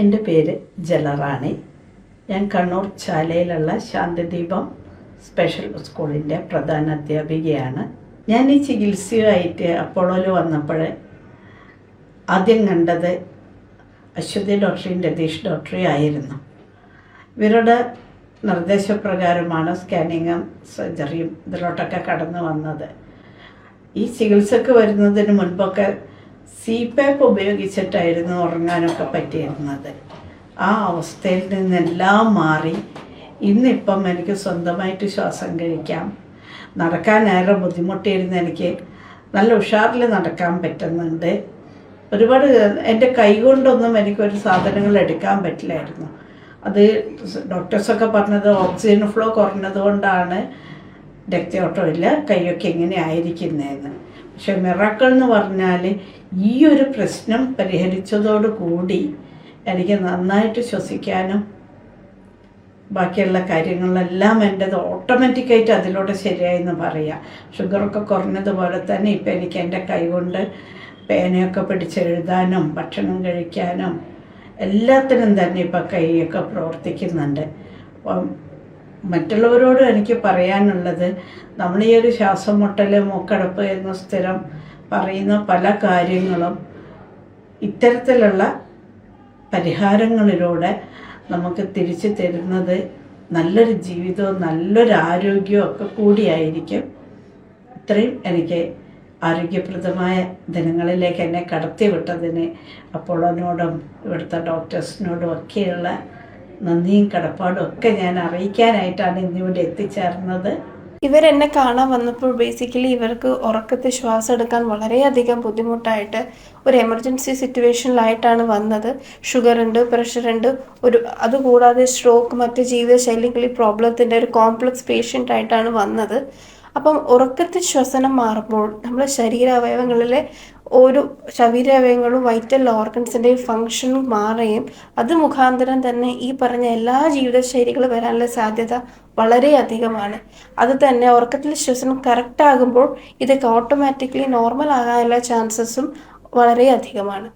എന്റെ പേര് ജലറാണി. ഞാൻ കണ്ണൂർ ചാലയിലുള്ള ശാന്തിദീപം സ്പെഷ്യൽ സ്കൂളിന്റെ പ്രധാന അധ്യാപികയാണ്. ഞാൻ ഈ ചികിത്സയുമായിട്ട് അപ്പോളോയിൽ വന്നപ്പോൾ ആദ്യം കണ്ടത് അശ്വതി ഡോക്ടറെയും രതീഷ് ഡോക്ടറെയും ആയിരുന്നു. ഇവരുടെ നിർദ്ദേശപ്രകാരമാണ് സ്കാനിങ്ങും സർജറിയും ഇതിലോട്ടൊക്കെ കടന്നു വന്നത്. ഈ ചികിത്സക്ക് വരുന്നതിന് മുൻപൊക്കെ സി പാപ്പ് ഉപയോഗിച്ചിട്ടായിരുന്നു ഉറങ്ങാനൊക്കെ പറ്റിയിരുന്നത്. ആ അവസ്ഥയിൽ നിന്നെല്ലാം മാറി. ഇന്നിപ്പം എനിക്ക് സ്വന്തമായിട്ട് ശ്വാസം കഴിക്കാം. നടക്കാനേറെ ബുദ്ധിമുട്ടിയിരുന്ന എനിക്ക് നല്ല ഉഷാറിൽ നടക്കാൻ പറ്റുന്നുണ്ട്. ഒരുപാട് എന്റെ കൈ കൊണ്ടൊന്നും എനിക്കൊരു സാധനങ്ങൾ എടുക്കാൻ പറ്റില്ലായിരുന്നു. അത് ഡോക്ടേഴ്സൊക്കെ പറഞ്ഞത് ഓക്സിജൻ ഫ്ലോ കുറഞ്ഞത് കൊണ്ടാണ് രക്തയോട്ടമില്ല കൈയൊക്കെ എങ്ങനെ ആയിരിക്കുന്നതെന്ന് പക്ഷെ മിറാക്കൾ എന്ന് പറഞ്ഞാൽ ഈ ഒരു പ്രശ്നം പരിഹരിച്ചതോടുകൂടി എനിക്ക് നന്നായിട്ട് ശ്വസിക്കാനും ബാക്കിയുള്ള കാര്യങ്ങളെല്ലാം എന്റെത് ഓട്ടോമാറ്റിക്കായിട്ട് അതിലൂടെ ശരിയായെന്ന് പറയാം. ഷുഗറൊക്കെ കുറഞ്ഞതുപോലെ തന്നെ ഇപ്പം എനിക്ക് എന്റെ കൈകൊണ്ട് പേനയൊക്കെ പിടിച്ചെഴുതാനും ഭക്ഷണം കഴിക്കാനും എല്ലാത്തിനും തന്നെ ഇപ്പം കൈയൊക്കെ പ്രവർത്തിക്കുന്നുണ്ട്. അപ്പം മറ്റുള്ളവരോടും എനിക്ക് പറയാനുള്ളത് നമ്മൾ ഈ ഒരു ശ്വാസം മുട്ടൽ മൂക്കടപ്പ് എന്ന സ്ഥിരം പറയുന്ന പല കാര്യങ്ങളും ഇത്തരത്തിലുള്ള പരിഹാരങ്ങളിലൂടെ നമുക്ക് തിരിച്ചു തരുന്നത് നല്ലൊരു ജീവിതവും നല്ലൊരു ആരോഗ്യവും ഒക്കെ കൂടിയായിരിക്കും. ഇത്രയും എനിക്ക് ആരോഗ്യപ്രദമായ ദിനങ്ങളിലേക്ക് എന്നെ കടത്തിവിട്ടതിന് അപ്പോളോനോടും ഇവിടുത്തെ ഡോക്ടേഴ്സിനോടും ഒക്കെയുള്ള നന്ദിയും കടപ്പാടും ഒക്കെ ഞാൻ അറിയിക്കാനായിട്ടാണ് ഇന്നിവിടെ എത്തിച്ചേർന്നത്. ഇവരെന്നെ കാണാൻ വന്നപ്പോൾ ബേസിക്കലി ഇവർക്ക് ഉറക്കത്തിൽ ശ്വാസം എടുക്കാൻ വളരെയധികം ബുദ്ധിമുട്ടായിട്ട് ഒരു എമർജൻസി സിറ്റുവേഷനിലായിട്ടാണ് വന്നത്. ഷുഗർ ഉണ്ട് പ്രഷർ ഉണ്ട് ഒരു അതുകൂടാതെ സ്ട്രോക്ക് മറ്റ് ജീവിതശൈലികളിൽ പ്രോബ്ലത്തിന്റെ ഒരു കോംപ്ലക്സ് പേഷ്യന്റ് ആയിട്ടാണ് വന്നത്. അപ്പം ഉറക്കത്തിൽ ശ്വസനം മാറുമ്പോൾ നമ്മുടെ ശരീര ശരീരാവയവങ്ങളിലെ ഓരോ ശരീരാവയവങ്ങളും വൈറ്റൽ ഓർഗൻസിന്റെയും ഫങ്ഷൻ മാറുകയും അത് മുഖാന്തരം തന്നെ ഈ പറഞ്ഞ എല്ലാ ജീവിതശൈലികൾ വരാനുള്ള സാധ്യത വളരെ അധികമാണ് അത് തന്നെ ഉറക്കത്തിൽ ശ്വസനം കറക്റ്റ് ആകുമ്പോൾ ഇതൊക്കെ ഓട്ടോമാറ്റിക്കലി നോർമൽ ആകാനുള്ള ചാൻസസും വളരെ അധികമാണ്